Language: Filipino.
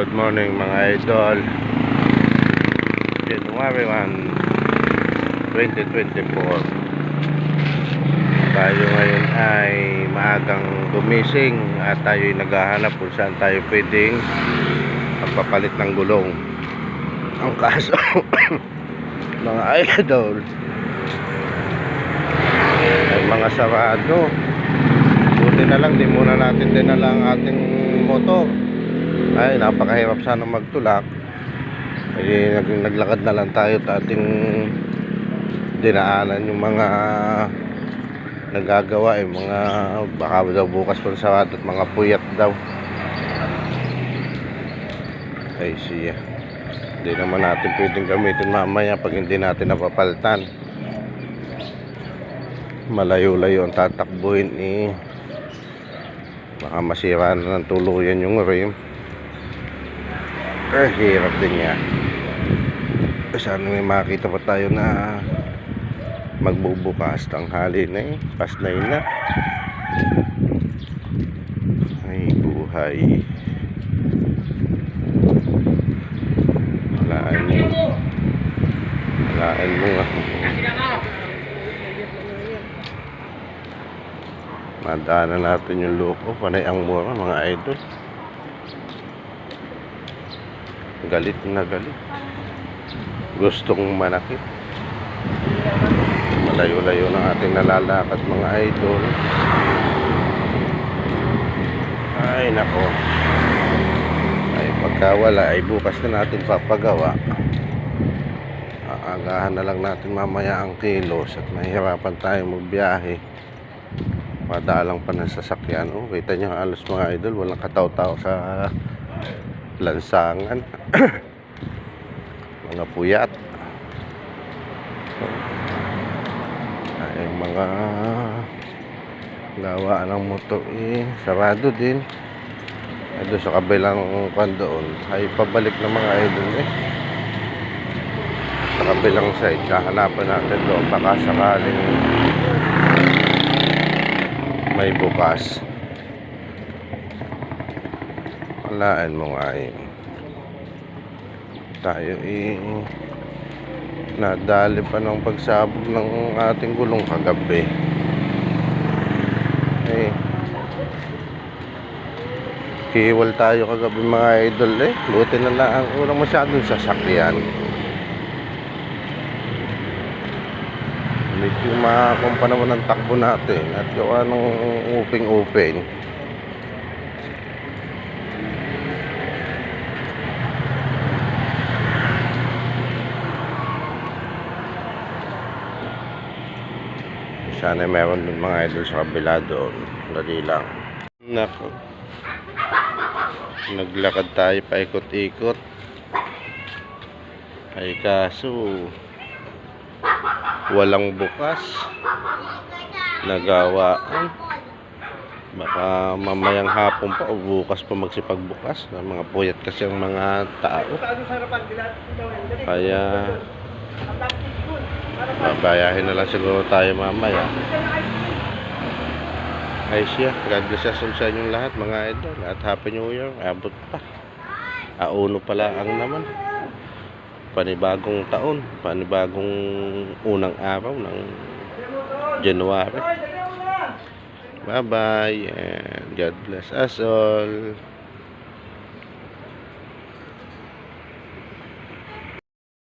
Good morning mga idol. January 1 2024 Tayo ngayon ay maagang gumising At tayo ay naghahanap kung saan tayo pwedeng Magpapalit ng gulong. Ang kaso Mga idol Ay mga sarado. Buti na lang, di muna natin dinala ang ating motor ay napakahirap sana magtulak. Ay nag, naglakad na lang tayo at ating dinaanan yung mga nagagawa yung mga baka daw bukas pa sa at mga puyat daw. Ay siya. Hindi naman natin pwedeng gamitin mamaya pag hindi natin napapaltan malayo-layo ang tatakbuhin eh baka masira na ng tuluyan yung rim eh hirap din niya eh, sana may makita pa tayo na magbubukas tanghali na eh. Pas na yun na. Ay buhay. Walaan mo. Walaan mo nga. Madaanan natin yung loko. Panay ang mura mga idol galit na galit. Gustong manakit. Malayo-layo ng ating nalalakad mga idol. Ay nako. Ay pagkawala ay bukas na natin papagawa. Aagahan na lang natin mamaya ang kilos at mahihirapan tayo magbiyahe. Madalang pa ng sasakyan. Oh, kita nyo halos mga idol walang kataw-taw sa lansangan mga puyat. Ay mga gawa ng motor eh sarado din. Ay doon sa kabilang kwan doon ay pabalik ng mga idol eh. Sa kabilang side kahanapan natin doon. Baka sakaling may bukas walaan mo nga eh. Tayo eh. Nadali pa ng pagsabog ng ating gulong kagabi. Eh. Kiwal tayo kagabi mga idol eh. Buti na lang ang masyadong sasakyan. Medyo makakumpa naman ang takbo natin at gawa ng uping-uping sana meron din mga idol sa kabila doon. Dali lang. Nako naglakad tayo paikot-ikot ay kaso walang bukas. Nagawaan. Baka mamayang hapon pa o bukas pa magsipagbukas. Mga puyat kasi ang mga tao. Kaya babayahin na lang siguro tayo mamaya. Ay siya. God bless us sa inyong lahat mga idol. At happy new year. Abot pa. Auno pala ang naman. Panibagong taon, panibagong unang araw ng January. Bye-bye and God bless us all.